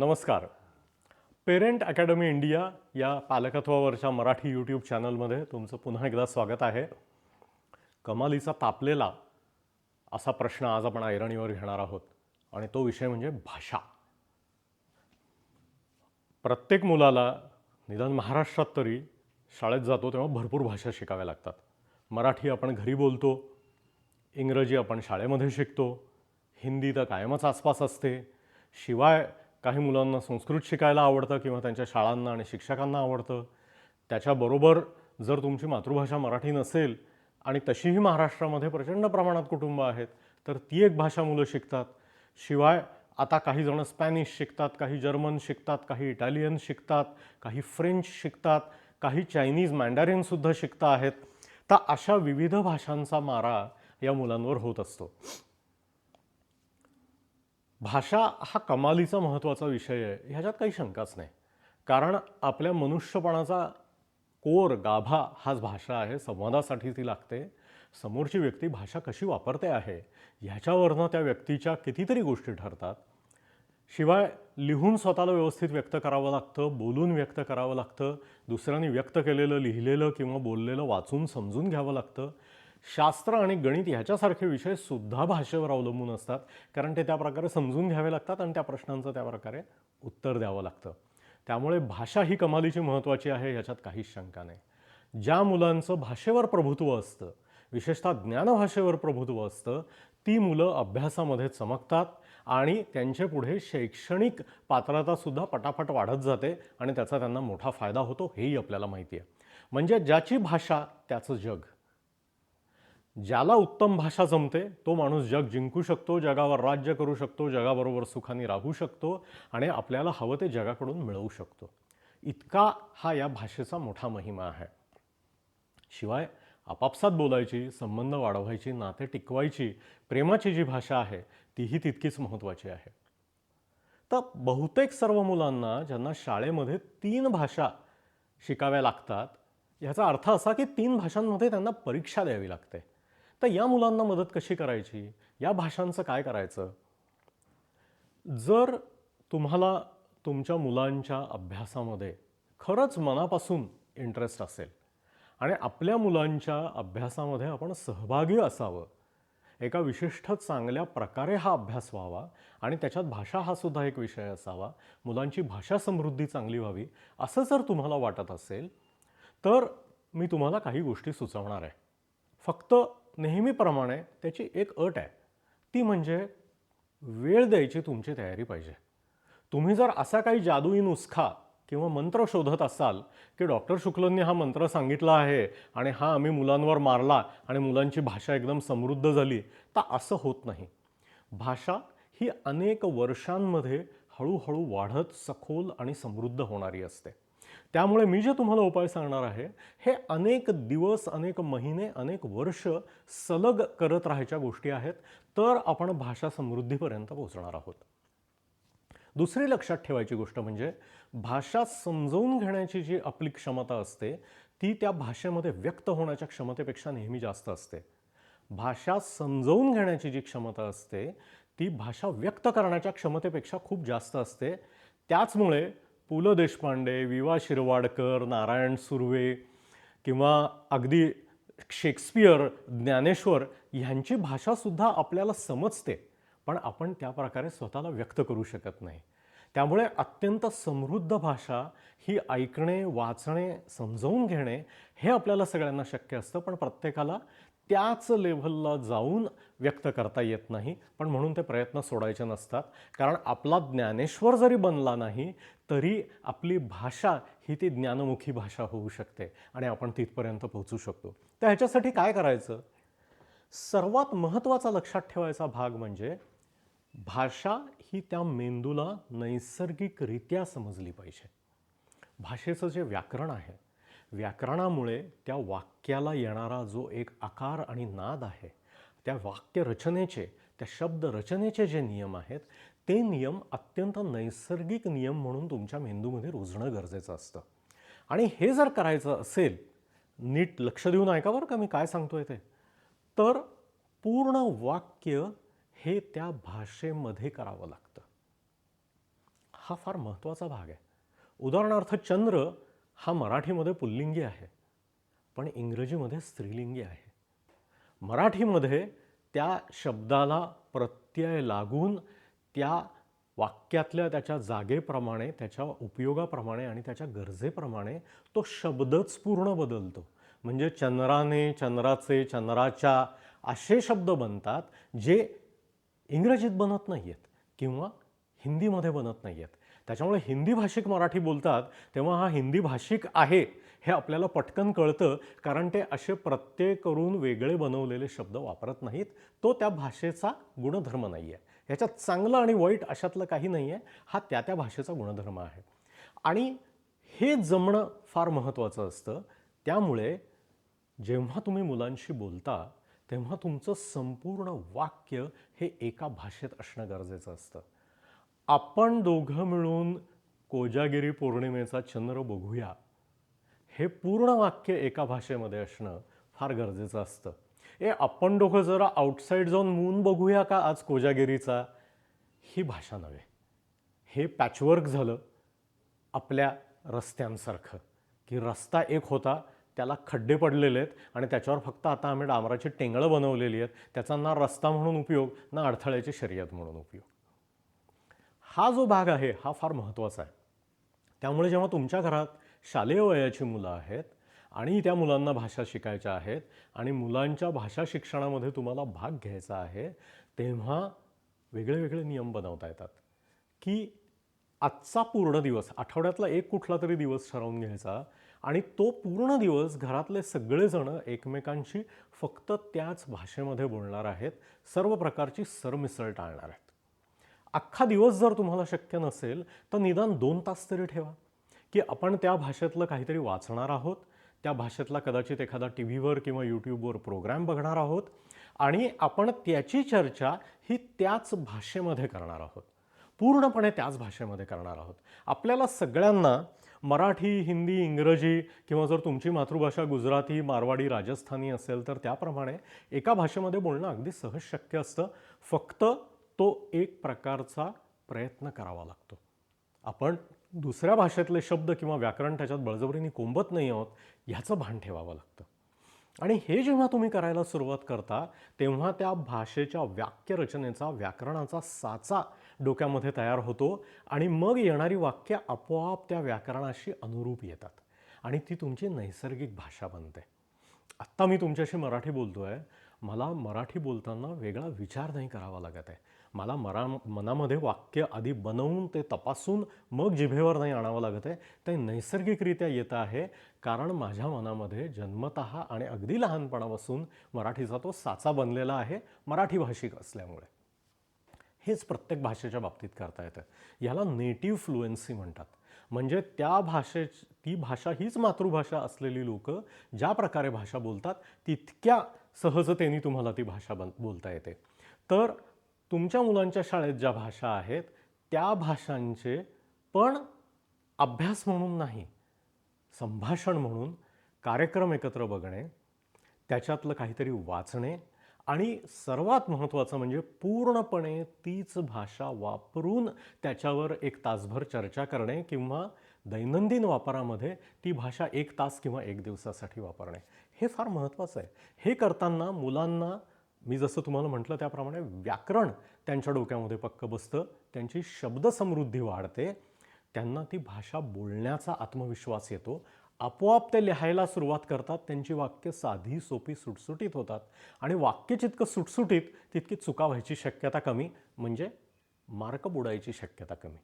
नमस्कार. Parent academy India या पालकत्वावरच्या Marathi YouTube चॅनलमध्ये तुमचं पुन्हा एकदा स्वागत आहे. कमालीचा तापलेला असा प्रश्न आज आपण ऐरणीवर घेणार आहोत आणि तो विषय म्हणजे भाषा. प्रत्येक मुलाला निदान महाराष्ट्रात तरी शाळेत जातो तेव्हा भरपूर भाषा शिकाव्या लागतात. मराठी आपण घरी बोलतो इंग्रजी आपण शाळेमध्ये शिकतो हिंदी तर कायमच आसपास असते शिवाय काही मुलांना संस्कृत शिकायला आवडतं किंवा त्यांच्या शाळांना आणि शिक्षकांना आवडतं. त्याच्याबरोबर जर तुमची मातृभाषा मराठी नसेल आणि तशीही महाराष्ट्रामध्ये प्रचंड प्रमाणात कुटुंबं आहेत तर ती एक भाषा मुलं शिकतात. शिवाय आता काही जणं स्पॅनिश शिकतात काही जर्मन शिकतात काही इटालियन शिकतात काही फ्रेंच शिकतात काही चायनीज मँडॅरिनसुद्धा शिकता आहेत. तर अशा विविध भाषांचा मारा या मुलांवर होत असतो. भाषा हा कमालीचा महत्त्वाचा विषय आहे. ह्याच्यात काही शंकाच नाही. कारण आपल्या मनुष्यपणाचा कोर गाभा हाच भाषा आहे. संवादासाठी ती लागते. समोरची व्यक्ती भाषा कशी वापरते आहे ह्याच्यावरनं त्या व्यक्तीच्या कितीतरी गोष्टी ठरतात. शिवाय लिहून स्वतःला व्यवस्थित व्यक्त करावं लागतं बोलून व्यक्त करावं लागतं. दुसऱ्यांनी व्यक्त केलेलं लिहिलेलं किंवा बोललेलं वाचून समजून घ्यावं लागतं. शास्त्र आणि गणित ह्याच्यासारखे विषय सुद्धा भाषेवर अवलंबून असतात. कारण ते त्या प्रकारे समजून घ्यावे लागतात आणि त्या प्रश्नांचं त्या प्रकारे उत्तर द्यावं लागतं. त्यामुळे भाषा ही कमालीची महत्त्वाची आहे याच्यात काहीच शंका नाही. ज्या मुलांचं भाषेवर प्रभुत्व असतं विशेषतः ज्ञानभाषेवर प्रभुत्व असतं ती मुलं अभ्यासामध्ये चमकतात आणि त्यांच्या पुढे शैक्षणिक पात्रतासुद्धा पटापट वाढत जाते आणि त्याचा त्यांना मोठा फायदा होतो हेही आपल्याला माहिती आहे. म्हणजे ज्याची भाषा त्याचं जग. ज्याला उत्तम भाषा जमते तो माणूस जग जिंकू शकतो जगावर राज्य करू शकतो जगाबरोबर सुखाने राहू शकतो आणि आपल्याला हवं ते जगाकडून मिळवू शकतो. इतका हा या भाषेचा मोठा महिमा आहे. शिवाय आपापसात बोलायची संबंध वाढवायची नाते टिकवायची प्रेमाची जी भाषा आहे तीही तितकीच महत्त्वाची आहे. तर बहुतेक सर्व मुलांना ज्यांना शाळेमध्ये तीन भाषा शिकाव्या लागतात ह्याचा अर्थ असा की तीन भाषांमध्ये त्यांना परीक्षा द्यावी लागते. तर या मुलांना मदत कशी करायची? या भाषांचं काय करायचं? जर तुम्हाला तुमच्या मुलांच्या अभ्यासामध्ये खरंच मनापासून इंटरेस्ट असेल आणि आपल्या मुलांच्या अभ्यासामध्ये आपण सहभागी असावं एका विशिष्ट चांगल्या प्रकारे हा अभ्यास व्हावा आणि त्याच्यात भाषा हा सुद्धा एक विषय असावा मुलांची भाषा समृद्धी चांगली व्हावी असं जर तुम्हाला वाटत असेल तर मी तुम्हाला काही गोष्टी सुचवणार आहे. फक्त नेहमीप्रमाणे त्याची एक अट आहे. ती म्हणजे वेळ द्यायची तुमची तयारी पाहिजे. तुम्ही जर असा काही जादुई नुसखा किंवा मंत्र शोधत असाल की डॉक्टर शुक्लांनी हा मंत्र सांगितला आहे आणि हा आम्ही मुलांवर मारला आणि मुलांची भाषा एकदम समृद्ध झाली तर असं होत नाही. भाषा ही अनेक वर्षांमध्ये हळूहळू वाढत सखोल आणि समृद्ध होणारी असते. त्यामुळे मी जे तुम्हाला उपाय सांगणार आहे हे अनेक दिवस अनेक महिने अनेक वर्ष सलग करत राहायच्या गोष्टी आहेत तर आपण भाषा समृद्धीपर्यंत पोहोचणार आहोत. दुसरी लक्षात ठेवायची गोष्ट म्हणजे भाषा समजवून घेण्याची जी आपली क्षमता असते ती त्या भाषेमध्ये व्यक्त होण्याच्या क्षमतेपेक्षा नेहमी जास्त असते. भाषा समजवून घेण्याची जी क्षमता असते ती भाषा व्यक्त करण्याच्या क्षमतेपेक्षा खूप जास्त असते. त्याचमुळे पु ल देशपांडे वि वा शिरवाडकर नारायण सुर्वे किंवा अगदी शेक्सपियर ज्ञानेश्वर ह्यांची भाषासुद्धा आपल्याला समजते पण आपण त्या प्रकारे स्वतःला व्यक्त करू शकत नाही. त्यामुळे अत्यंत समृद्ध भाषा ही ऐकणे वाचणे समजावून घेणे हे आपल्याला सगळ्यांना शक्य असतं पण प्रत्येकाला त्याच लेव्हलला जाऊन व्यक्त करता येत नाही. पण म्हणून ते प्रयत्न सोडायचे नसतात. कारण आपला ज्ञानेश्वर जरी बनला नाही तरी आपली भाषा ही ती ज्ञानमुखी भाषा होऊ शकते आणि आपण तिथपर्यंत पोहोचू शकतो. तर ह्याच्यासाठी काय करायचं? सर्वात महत्त्वाचा लक्षात ठेवायचा भाग म्हणजे भाषा ही त्या मेंदूला नैसर्गिकरित्या समजली पाहिजे. भाषेचं जे व्याकरण आहे व्याकरणामुळे त्या वाक्याला येणारा जो एक आकार आणि नाद आहे त्या वाक्यरचनेचे त्या शब्दरचनेचे जे नियम आहेत ते नियम अत्यंत नैसर्गिक नियम म्हणून तुमच्या मेंदूमध्ये रुजणं गरजेचं असतं. आणि हे जर करायचं असेल नीट लक्ष देऊन ऐका बरं का मी काय सांगतोय ते. तर पूर्ण वाक्य हे त्या भाषेमध्ये करावं लागतं. हा फार महत्त्वाचा भाग आहे. उदाहरणार्थ चंद्र हा मराठीमध्ये पुल्लिंगी आहे पण इंग्रजीमध्ये स्त्रीलिंगी आहे. मराठीमध्ये त्या शब्दाला प्रत्यय लागून त्या वाक्यातल्या त्याच्या जागेप्रमाणे त्याच्या उपयोगाप्रमाणे आणि त्याच्या गरजेप्रमाणे तो शब्दच पूर्ण बदलतो. म्हणजे चंद्राने चंद्राचे चंद्राच्या असे शब्द बनतात जे इंग्रजीत बनत नाही आहेत किंवा हिंदीमध्ये बनत नाही आहेत त्याच्यामुळे हिंदी भाषिक मराठी बोलतात तेव्हा हा हिंदी भाषिक आहे हे आपल्याला पटकन कळतं कारण ते असे प्रत्यय करून वेगळे बनवलेले शब्द वापरत नाहीत. तो त्या भाषेचा गुणधर्म नाही आहे ह्याच्यात चांगलं आणि वाईट अशातलं काही नाही आहे हा त्या त्या भाषेचा गुणधर्म आहे. आणि हे जमणं फार महत्त्वाचं असतं. त्यामुळे जेव्हा तुम्ही मुलांशी बोलता तेव्हा तुमचं संपूर्ण वाक्य हे एका भाषेत असणं गरजेचं असतं. आपण दोघं मिळून कोजागिरी पौर्णिमेचा चंद्र बघूया हे पूर्ण वाक्य एका भाषेमध्ये असणं फार गरजेचं असतं. ए आपण दोघं जरा आउटसाईड जाऊन मून बघूया का आज कोजागिरीचा? ही भाषा नव्हे. हे पॅचवर्क झालं आपल्या रस्त्यांसारखं की रस्ता एक होता त्याला खड्डे पडलेले आहेत आणि त्याच्यावर फक्त आता आम्ही डांबराची टेंगळं बनवलेली आहेत. त्याचा ना रस्ता म्हणून उपयोग ना अडथळ्याची शर्यत म्हणून उपयोग. हा जो भाग आहे हा फार महत्त्वाचा आहे. त्यामुळे जेव्हा तुमच्या घरात शालेय वयाची मुलं आहेत आणि त्या मुलांना भाषा शिकायच्या आहेत आणि मुलांच्या भाषा शिक्षणामध्ये तुम्हाला भाग घ्यायचा आहे तेव्हा वेगळे वेगळे नियम बनवता येतात. की आजचा पूर्ण दिवस आठवड्यातला एक कुठला तरी दिवस ठरवून घ्यायचा आणि तो पूर्ण दिवस घरातले सगळेजण एकमेकांशी फक्त त्याच भाषेमध्ये बोलणार आहेत सर्व प्रकारची सरमिसळ टाळणार आहेत. अख्खा दिवस जर तुम्हाला शक्य नसेल तर निदान दोन तास तरी ठेवा की आपण त्या भाषेतलं काहीतरी वाचणार आहोत त्या भाषेतला कदाचित एखादा टी व्हीवर किंवा यूट्यूबवर प्रोग्राम बघणार आहोत आणि आपण त्याची चर्चा ही त्याच भाषेमध्ये करणार आहोत पूर्णपणे त्याच भाषेमध्ये करणार आहोत. आपल्याला सगळ्यांना मराठी हिंदी इंग्रजी किंवा जर तुमची मातृभाषा गुजराती मारवाडी राजस्थानी असेल तर त्याप्रमाणे एका भाषेमध्ये बोलणं अगदी सहज शक्य असतं. फक्त तो एक प्रकारचा प्रयत्न करावा लागतो. आपण दुसऱ्या भाषेतले शब्द किंवा व्याकरण त्याच्यात बळजबरीने कोंबत नाही आहोत ह्याचं भान ठेवावं लागतं. आणि हे जेव्हा तुम्ही करायला सुरुवात करता तेव्हा त्या भाषेच्या वाक्यरचनेचा व्याकरणाचा साचा डोक्यामध्ये तयार होतो आणि मग येणारी वाक्य आपोआप त्या व्याकरणाशी अनुरूप येतात. आणि ती तुमची नैसर्गिक भाषा बनते. आत्ता मी तुमच्याशी मराठी बोलतो आहे मला मराठी बोलताना वेगळा विचार नाही करावा लागत आहे. मला मरा मनामध्ये वाक्य आधी बनवून ते तपासून मग जिभेवर नाही आणावं लागत आहे. ते नैसर्गिकरित्या येतं आहे. कारण माझ्या मनामध्ये जन्मत आणि अगदी लहानपणापासून मराठीचा तो साचा बनलेला आहे. मराठी भाषिक असल्यामुळे. हेच प्रत्येक भाषेच्या बाबतीत करता येतं. याला नेटिव्ह फ्लुएन्सी म्हणतात. म्हणजे त्या भाषे ती भाषा हीच मातृभाषा असलेली लोक ज्या प्रकारे भाषा बोलतात तितक्या सहजतेने तुम्हाला ती भाषा बन बोलता येते. तर तुमच्या मुलांच्या शाळेत ज्या भाषा आहेत त्या भाषांचे पण अभ्यास म्हणून नाही संभाषण म्हणून कार्यक्रम एकत्र बघणे त्याच्यातलं काहीतरी वाचणे आणि सर्वात महत्त्वाचं म्हणजे पूर्णपणे तीच भाषा वापरून त्याच्यावर एक तासभर चर्चा करणे किंवा दैनंदिन वापरामध्ये ती भाषा एक तास किंवा एक दिवसासाठी वापरणे. हे फार महत्त्वाचं आहे. हे करताना मुलांना मी जसं तुम्हाला म्हटलं त्याप्रमाणे व्याकरण त्यांच्या डोक्यामध्ये पक्क बसतं त्यांची शब्दसमृद्धी वाढते त्यांना ती भाषा बोलण्याचा आत्मविश्वास येतो आपोआप ते लिहायला सुरुवात करतात त्यांची वाक्य साधी सोपी सुटसुटीत होतात. आणि वाक्य जितकं सुटसुटीत तितकी चुका व्हायची शक्यता कमी म्हणजे मार्क बुडायची शक्यता कमी.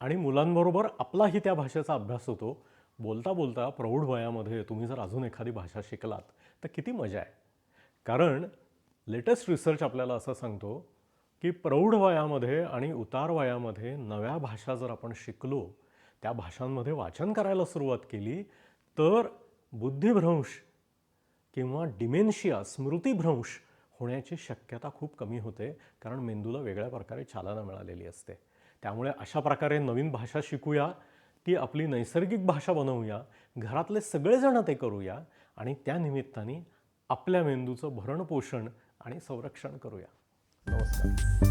आणि मुलांबरोबर आपलाही त्या भाषेचा अभ्यास होतो. बोलता बोलता प्रौढ वयामध्ये तुम्ही जर अजून एखादी भाषा शिकलात तर किती मजा आहे. कारण लेटेस्ट रिसर्च आपल्याला असं सांगतो की प्रौढ वयामध्ये आणि उतार वयामध्ये नव्या भाषा जर आपण शिकलो त्या भाषांमध्ये वाचन करायला सुरुवात केली तर बुद्धिभ्रंश किंवा डिमेन्शिया स्मृतिभ्रंश होण्याची शक्यता खूप कमी होते कारण मेंदूला वेगळ्या प्रकारे चालना मिळालेली असते. त्यामुळे अशा प्रकारे नवीन भाषा शिकूया ती आपली नैसर्गिक भाषा बनवूया घरातले सगळेजण ते करूया आणि त्या निमित्ताने आपल्या मेंदूचं भरणपोषण आणि संरक्षण करूया. नमस्कार.